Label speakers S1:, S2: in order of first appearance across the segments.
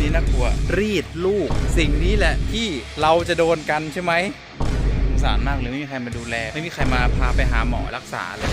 S1: นี่น่ากลัว รีดลูก สิ่งนี้แหละที่เราจะโดนกันใช่ไหมสงสารมากเลยไม่มีใครมาดูแล ไม่มีใครมาพาไปหาหมอรักษาเลย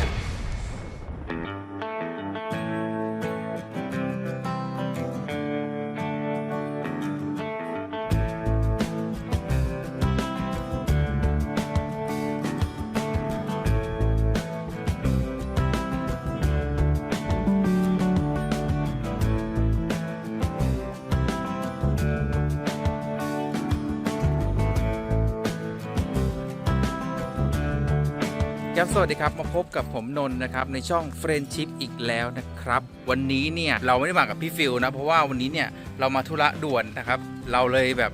S1: ครับ สวัสดีครับ มาพบกับผมนนท์นะครับ ในช่อง Friendship อีกแล้วนะครับ วันนี้เนี่ยเราไม่ได้มากับพี่ฟิลนะ เพราะว่าวันนี้เนี่ยเรามาธุระด่วนนะครับ เราเลยแบบ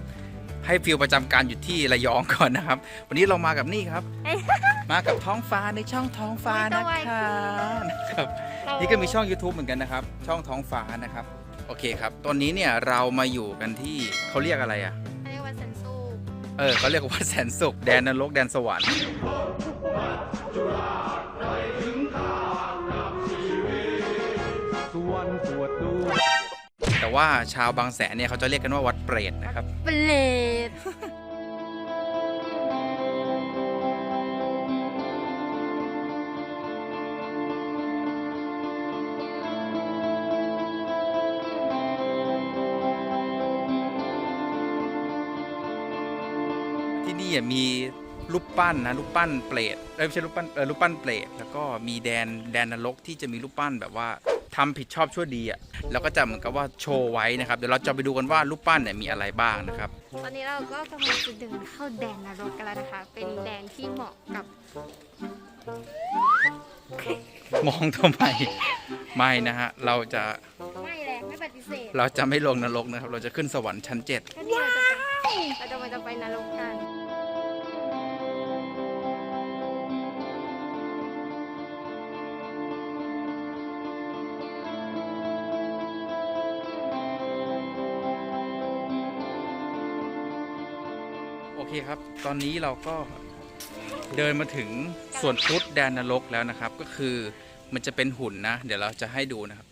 S1: ให้ฟิลประจำการอยู่ที่ระยองก่อนนะครับ วันนี้เรามากับนี่ครับ มากับท้องฟ้าในช่องท้องฟ้านะคะนะครับ นี่ก็มีช่อง YouTube เหมือนกันนะครับ ช่องท้องฟ้านะครับ โอเคครับ ตอนนี้เนี่ยเรามาอยู่กันที่เขาเรียกอะไรอะ
S2: เรียกว่าเซนซู
S1: เออเขาเรียกว่าแสนสุขแดนนรกแดนสวรรค์
S3: ส่วนปวดดู
S1: แต่ว่าชาวบางแสนเนี่ยเขาจะเรียกกันว่าวัดเปรตนะครับ
S2: เปลด
S1: ที่นี่อะมี รูปปั้นนะรูปปั้นเปรตเอ้ยไม่ใช่รูปปั้นเออรูปปั้นเปรตแล้วก็มีแดนแดนนรกที่จะมีรูปปั้นแบบว่าทำผิดชอบชั่วดีอะแล้วก็จะเหมือนกับว่าโชว์ไว้นะครับเดี๋ยวเราจะไปดูกันว่ารูปปั้นเนี่ยมีอะไรบ้างนะครับ
S2: ตอนนี้เราก็กำลังจะเดินเข้าแดนนรกกันแล้วนะคะ เป็นแดนที่เหมาะกับ
S1: มองทำไม ไม่นะฮะเราจะ
S2: ไม่แหละไม่ปฏิเสธ
S1: เราจะไม่ลงนรกนะครับ เราจะขึ้นสวรรค์ชั้นเจ็ด
S2: ก็นี่เราจะไปเราจะมาจะไปนรกกัน
S1: เคครับ ตอนนี้เราก็เดินมาถึงส่วนพุทธแดนนรกแล้วนะครับ ก็คือมันจะเป็นหุ่นนะ เดี๋ยวเราจะให้ดูนะครับ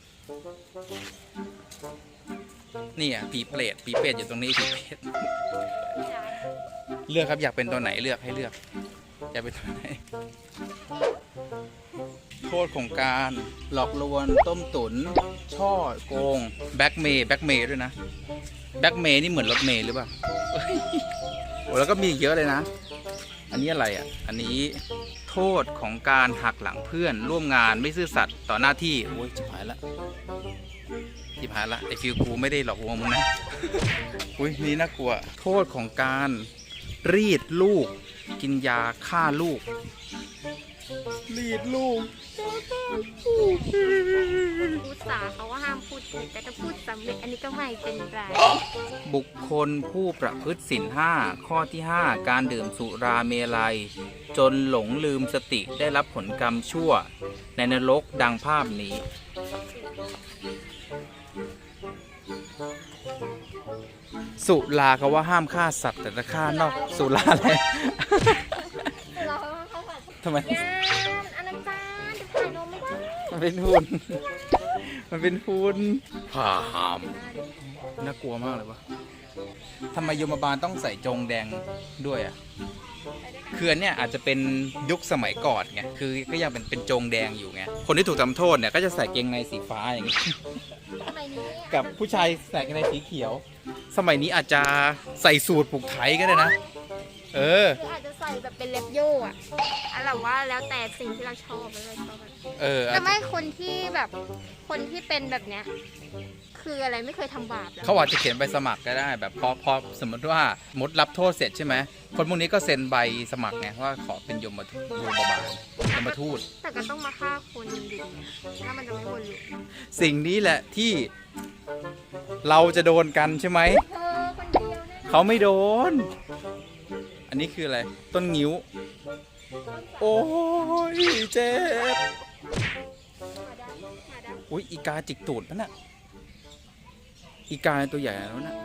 S1: นี่อะผีเปรตผีเปรตอยู่ตรงนี้ผีเปรตเลือกครับอยากเป็นตัวไหนเลือกให้เลือกอยากเป็นตัวไหน โทษของการหลอกลวงต้มตุน ช่อโกง แบ็กเมย์แบ็กเมย์ด้วยนะ แบ็กเมย์นี่เหมือนรถเมย์หรือเปล่า แล้วก็มีเยอะเลยนะ อันนี้อะไรอะ อันนี้โทษของการหักหลังเพื่อนร่วมงานไม่ซื่อสัตย์ต่อหน้าที่โอ้ยจิบหายละจิบหายละไอฟิลกูไม่ได้หลอกลวงมึงนะอุ้ยนี่น่ากลัว โทษของการรีดลูก กินยาฆ่าลูก รีดลูก
S2: พูดสาเขาว่าห้ามพูดผิดแต่ถ้าพูดสำเร็จอันนี้ก็ไม่เป็นไร
S1: บุคคลผู้ประพฤติศีลห้าข้อที่ 5 การดื่มสุราเมลัย จนหลงลืมสติได้รับผลกรรมชั่ว ในนรกดังภาพนี้ สุราเขาว่าห้ามฆ่าสัตว์แต่ถ้าฆ่านอกสุราอะไร
S2: เราเขาแบบ
S1: ทำไม
S2: ยาน
S1: เป็นหุ่น มันเป็นหุ่นพามน่ากลัวมากเลยวะทำไมยมบาลต้องใส่จงแดงด้วยอะคืออันเนี่ยอาจจะเป็นยุคสมัยก่อนไง คือก็ยังเป็นเป็นจงแดงอยู่ไง คนที่ถูกทำโทษเนี่ยก็จะใส่เกงในสีฟ้าอย่างงี้
S2: สมัยนี้
S1: กับผู้ชายใส่เกงในสีเขียว สมัยนี้อาจจะใส่สูตรผูกไทยก็ได้นะ เออ
S2: คืออาจจะใส่ แบบเป็นเล็บโย่อะอะไรว่าแล้วแต่สิ่งที่เราชอบแล้วเราชอบแบบ
S1: เอออา
S2: แต่
S1: จจะ
S2: ไม่คนที่แบบคนที่เป็นแบบเนี้ยคืออะไรไม่เคยทำบาปแล้ว
S1: เขาอาจจะเขียนใบสมัครก็ได้ แบบพอพอสมมติว่าสมมดรับโทษเสร็จใช่ไหมคนพวกนี้ก็เซ็นใบสมัครไงว่าขอเป็นยมมาทูตยมบาลยมทูต
S2: แต่ก็ต้องมาฆ่าคนดิแล้วมันจะไม่วนลูป
S1: สิ่งนี้แหละที่เราจะโดนกันใช่ไหม
S2: เธอคนเดียวแน่
S1: เขาไม่โดน อันนี้คืออะไร ต้นงิ้ว โอ้ยเจ็บอุ้ยอีกาจิกตูดปะน่ะอีกาตัวใหญ่แล้วนะ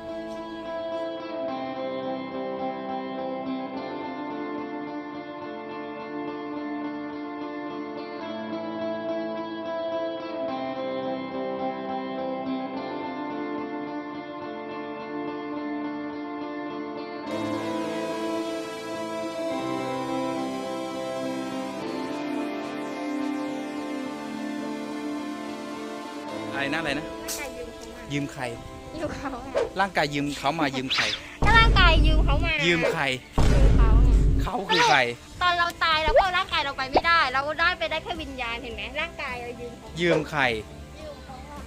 S1: นะอะไรนะ
S2: ร่างกายยืมเขามา
S1: ยืมใคร
S2: ยืมเขาอะ
S1: ร่างกายยืมเขามายืมใคร
S2: ก็ร่างกายยืมเขามา
S1: ยื
S2: ยื
S1: มใคร
S2: ยืมเขาไง
S1: เขาคือใคร
S2: ตอนเราตายเราก็เอาร่างกายเราไปไม่ได้ เราได้ไปได้แค่วิญญาณเห็นไหมร่างกายเรายืมเขา
S1: ยืมใคร
S2: ยืมเขาอะ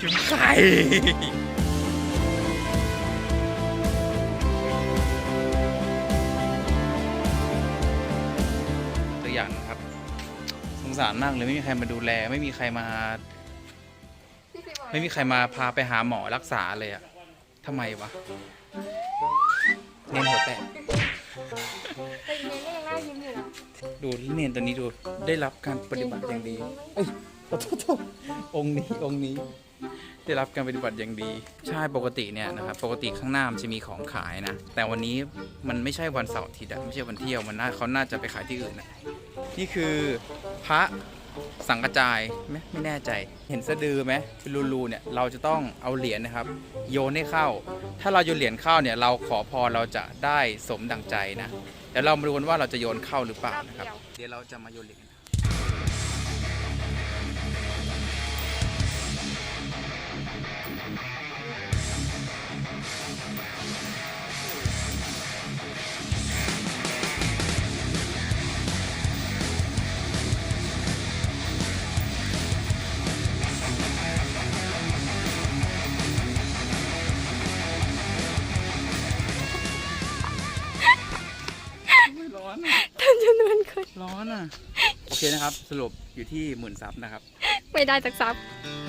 S1: ยืมใคร ตัวอย่างนะครับ สงสารมากเลยไม่มีใครมาดูแล ไม่มีใครมา
S2: พี่ฟิวบอก
S1: ไม่มีใครมาพาไปหาหมอรักษาเลยอะทำไมวะเนนหัวแตก
S2: เป็นเนยก็ยังน่ายิ้มอยู่นะ
S1: ดูเนนตัวนี้ดูได้รับการปฏิบัติอย่างดีเอ้ยขอโทษโทษองค์นี้องค์นี้ ได้รับการปฏิบัติอย่างดี ใช่ปกติเนี่ยนะครับปกติข้างหน้ามันจะมีของขายนะ แต่วันนี้มันไม่ใช่วันเสาร์อาทิตย์อะไม่ใช่วันเที่ยวมันน่าเขาน่าจะไปขายที่อื่นนะนี่คือพระ สังกระจายไหมไม่แน่ใจ เห็นสะดือไหมเป็นรูๆเนี่ยเราจะต้องเอาเหรียญนะครับ โยนให้เข้า ถ้าเราโยนเหรียญเข้าเนี่ยเราขอพรเราจะได้สมดังใจนะเดี๋ยวเรามาดูกันว่าเราจะโยนเข้าหรือเปล่านะครับ
S2: เดียว
S1: เดี๋ยวเราจะมาโยนเหรียญ ร้อนอะ โอเคนะครับ สรุปอยู่ที่หมื่นซับนะครับ
S2: ไม่ได้สักซับ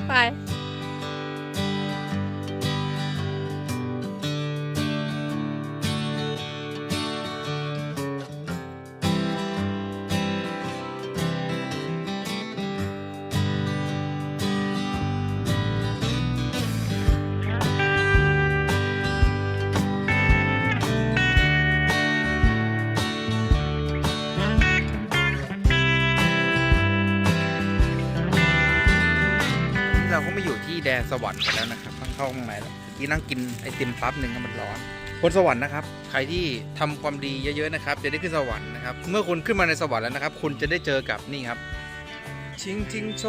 S2: ไป
S1: เราก็ไม่อยู่ที่แดนสวรรค์กันแล้วนะครับต้องเข้าข้างในแล้วเมื่อกี้นั่งกินไอติมปั๊บหนึ่งมันร้อนบนสวรรค์นะครับ ใครที่ทำความดีเยอะๆนะครับ จะได้ขึ้นสวรรค์นะครับ เมื่อคุณขึ้นมาในสวรรค์แล้วนะครับ คุณจะได้เจอกับนี่ครับ ชิงชิงโช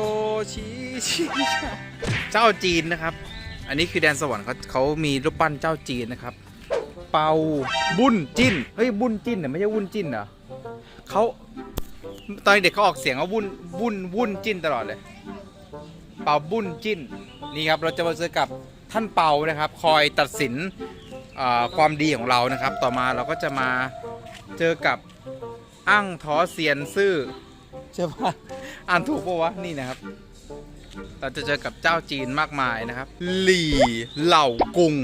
S1: ชีชิเจ้าจีนนะครับ อันนี้คือแดนสวรรค์เขาเขามีรูปปั้นเจ้าจีนนะครับ เปาบุญจิ้น เฮ้ยบุญจิ้นเนี่ยไม่ใช่วุ้นจิ้นเหรอเขาตอนเด็กเขาออกเสียงว่าวุ้นวุ้นวุ้นจิ้นตลอดเลย เปาบุญจิ้นนี่ครับเราจะมาเจอกับท่านเปานะครับ คอยตัดสินความดีของเรานะครับ ต่อมาเราก็จะมาเจอกับอั้งท้อเซียนซื่อใช่ปะอ่านถูกปะวะนี่นะครับ เราจะเจอกับเจ้าจีนมากมายนะครับ หลี่เหล่ากุง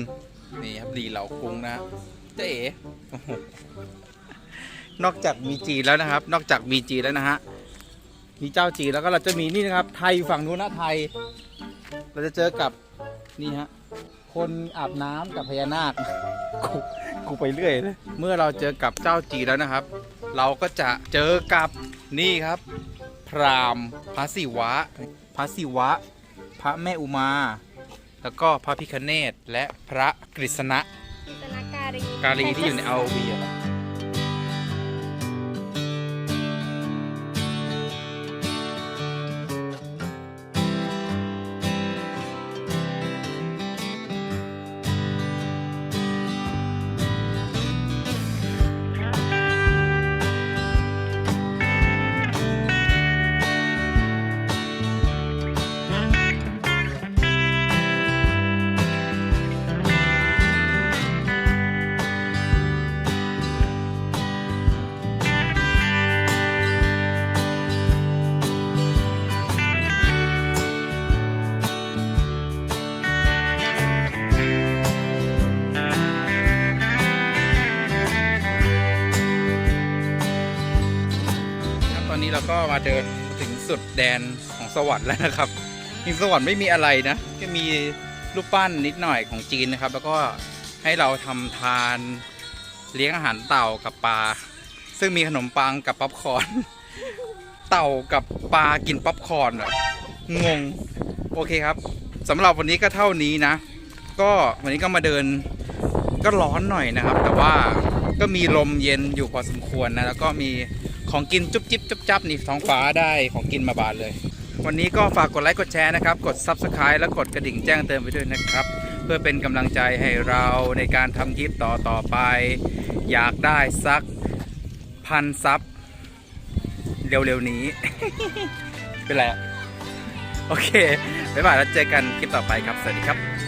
S1: นี่ครับหลี่เหล่ากุงนะเจ๊เอ๋นอกจากมีจีนแล้วนะครับ นอกจากมีจีนแล้วนะฮะ มีเจ้าจีนแล้วก็เราจะมีนี่นะครับ ไทยฝั่งนู้นนะไทย เราจะเจอกับนี่ฮะคนอาบน้ำกับพญานาคกูกูไปเรื่อยเลยเมื่อเราเจอกับเจ้าจีนแล้วนะครับ เราก็จะเจอกับนี่ครับ พราหมณ์พระศิวะพระศิวะ พระแม่อุมา แล้วก็พระพิคเนตและพระกฤษณะ
S2: กิตนาการี
S1: การีที่อยู่ในเอาวีอะครับตอนนี้เรา ก็มาเดินถึงสุดแดนของสวรรค์แล้วนะครับจริงสวรรค์ไม่มีอะไรนะก็มีรูปปั้นนิดหน่อยของจีนนะครับ แล้วก็ให้เราทำทานเลี้ยงอาหารเต่ากับปลาซึ่งมีขนมปังกับป๊อปคอร์นเต่ากับปลากินป๊อปคอร์นเหรองงโอเคครับสำหรับวันนี้ก็เท่านี้นะ ก็วันนี้ก็มาเดินก็ร้อนหน่อยนะครับ แต่ว่าก็มีลมเย็นอยู่พอสมควรนะ แล้วก็มี ของกินจุ๊บจิ๊บจุ๊บจับนี่ท้องฟ้าได้ของกินมาบานเลย วันนี้ก็ฝากกดไลค์กดแชร์นะครับ กด Subscribe และกดกระดิ่งแจ้งเตือนไปด้วยนะครับ เพื่อเป็นกำลังใจให้เราในการทำคลิปต่อต่อไป อยากได้สักพันซับเร็วๆนี้ เป็นไรโอเคบ๊ายบายแล้วเจอกันคลิปต่อไปครับ สวัสดีครับ